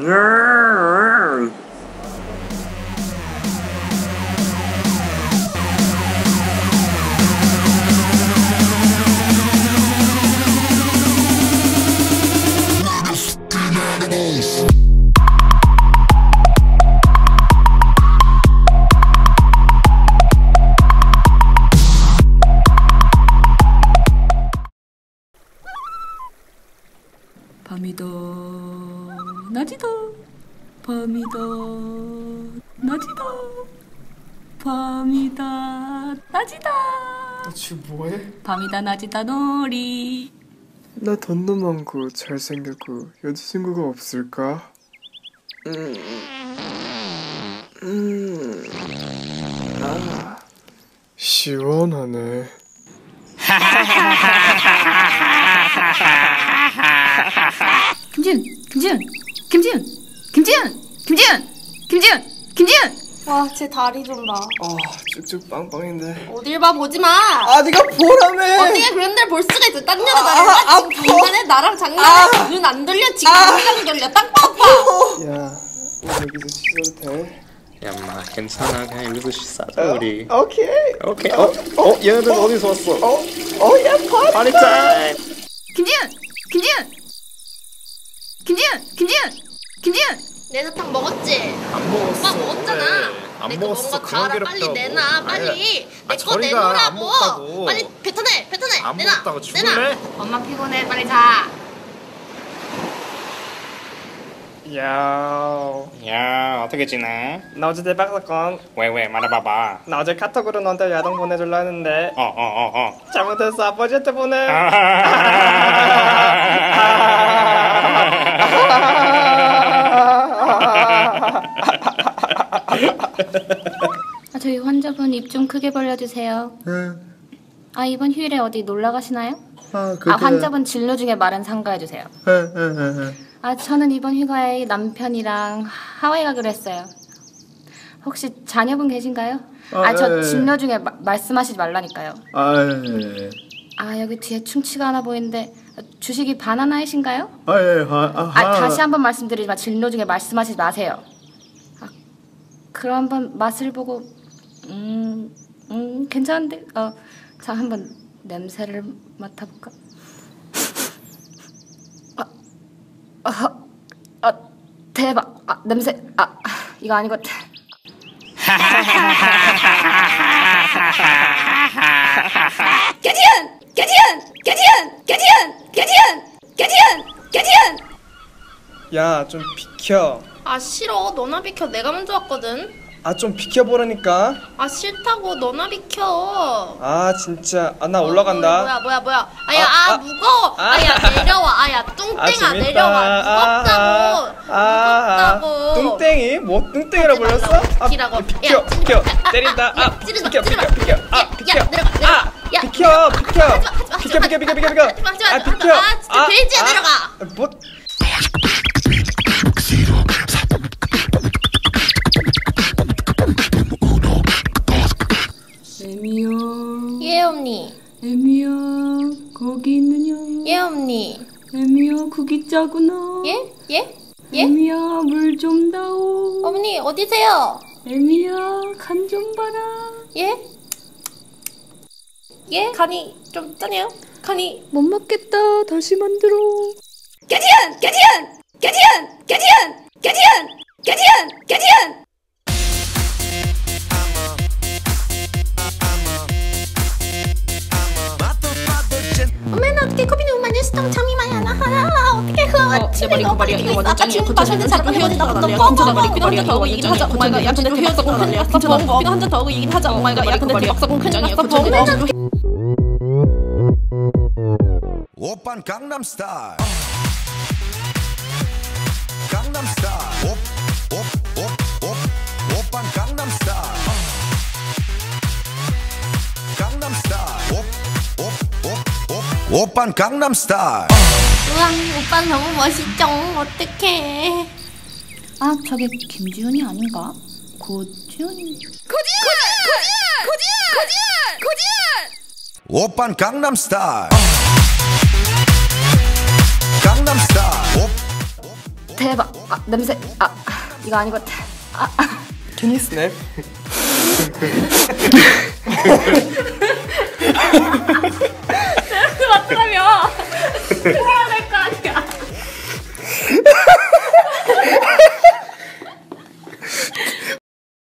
Grrrr. 밤이다 낮이다 밤이다 낮이다 밤이다 낮이다 너 지금 뭐해? 밤이다 낮이다 놀이 나 돈도 많고 잘생겼고 여자친구가 없을까? 음, 음, 아, 시원하네. 김지은 김지은 김지은 김지은 김지은 김지은 김지은 와, 제 다리 좀 봐. 아, 쭉쭉 빵빵인데. 어딜 봐, 보지 마! 아, 네가 보라며! 어떻게 그런 데를 볼 수가 있어? 딴 여자 아, 나랑 아, 지금 장난해? 나랑 장난해? 눈안 돌려? 지금 당장 돌려. 땅 빠빠! 야, 우리 여기서 씻어도 돼? 야, 마 괜찮아. 그냥 여기서 싸자 우리. 오케이. 오케이. 어? 어? 얘네들 어디서 왔어? 어, 어, 야, 파 파리 타임. 김지은 김지은 김지은 김지은 김지은 내 사탕 먹었지? 안 먹었어. 오빠 먹었잖아. 안 내거 먹었어. 먹은 거 그만 다 알아. 빨리. 내놔. 빨리. 아, 내거 저리 가. 안 내놓으라고. 빨리 뱉어내. 뱉어내. 안 내놔. 먹었다고 내놔. 죽을래? 엄마 피곤해. 빨리 자. 야, 야, 어떻게 지내? 나 어제 대박 사건. 왜, 왜? 말해봐봐. 나 어제 카톡으로 너한테 야동 보내줄라 했는데 어, 어, 어, 어. 잘못했어 아버지한테 보내. 아, 저희 환자분 입 좀 크게 벌려주세요 아 이번 휴일에 어디 놀러 가시나요? 아, 아 환자분 진료 중에 말은 삼가해 주세요 아 저는 이번 휴가에 남편이랑 하와이 가기로 했어요 혹시 자녀분 계신가요? 아저 예. 진료 중에 마- 말씀하시지 말라니까요 아, 예. 아 여기 뒤에 충치가 하나 보이는데 아, 주식이 바나나이신가요? 아, 예. 아, 아, 아 다시 한번 말씀드리지만 진료 중에 말씀하시지 마세요 아, 그럼 한번 맛을 보고 음, 음 괜찮은데 어, 자 한번 냄새를 맡아볼까? 아, 아, 아 대박 아 냄새 아 이거 아닌 것 같아 개지연! 개지연! 개지연! 개지연! 개지연! 개지연! 개지연! 야, 좀 비켜. 아 싫어. 너나 비켜. 내가 먼저 왔거든. 아, 좀 비켜보라니까. 아 싫다고. 너나 비켜. 아, 진짜. 아, 나 어, 올라간다. 뭐야 뭐야 뭐야 아야 아, 아, 아, 무거워 아. 아, 야 내려와 아야 뚱땡아 아, 재밌다. 내려와 무겁다고 아, 아, 무겁다고 뚱땡이? 뭐 뚱땡이라 하지 불렀어? 아, 비키라고. 비켜, 야, 비켜. 아, 아, 때린다. 아, 야, 아, 찌르지 마, 비켜, 찌르지 비켜, 마. 비켜. 야, 아, 야, 비켜. 내려가, 내려가. 아, 야, 비켜, 비켜. 비켜, 비켜, 마, 비켜, 비켜, 비켜. 아, 마. 비켜. 아, 진짜 돼지야, 내려가. 뭐? 애미야 예 언니 애미야 거기 있느냐 예 언니 애미야 그기 짜구나 예? 예? 예? 애미야 물 좀 다오 어머니 어디세요? 애미야 간 좀 봐라 예? 예? 간이 좀 짜네요? 간이 못 먹겠다 다시 만들어 개지연! 개지연! 개지연! 개지연! 개지연! 개지연! 개지연! 어머나 어떻게 커피 너무 많이 스탕 참이 많이 안 하나 어떻게 그 말이야 이거 완전 짱이야 그 마셨는데 자꾸 헤어진다 헤어진다 너 근데 나 머리 그 뻥뻥 말이야 이거 완전 짱이야 오마이갓 야 근데 헤어졌고 난리야 괜찮아 이거 한잔 더 하고 얘기 하자 오마이갓 야 근데 사건 큰일 그 저기 오빤 강남 스타일. 강남 스타일. 옵옵옵옵. 오빤 강남 스타일. 강남 스타일. 오빤 강남스타일. 우와 오빠 너무 멋있죠? 어떡해. 아 저게 김지훈이 아닌가? 고지훈. 오빤 강남스타일 강남스타일 아 냄새. 아 이거 아닌 것 같아. 아, Can you snap? 맞다며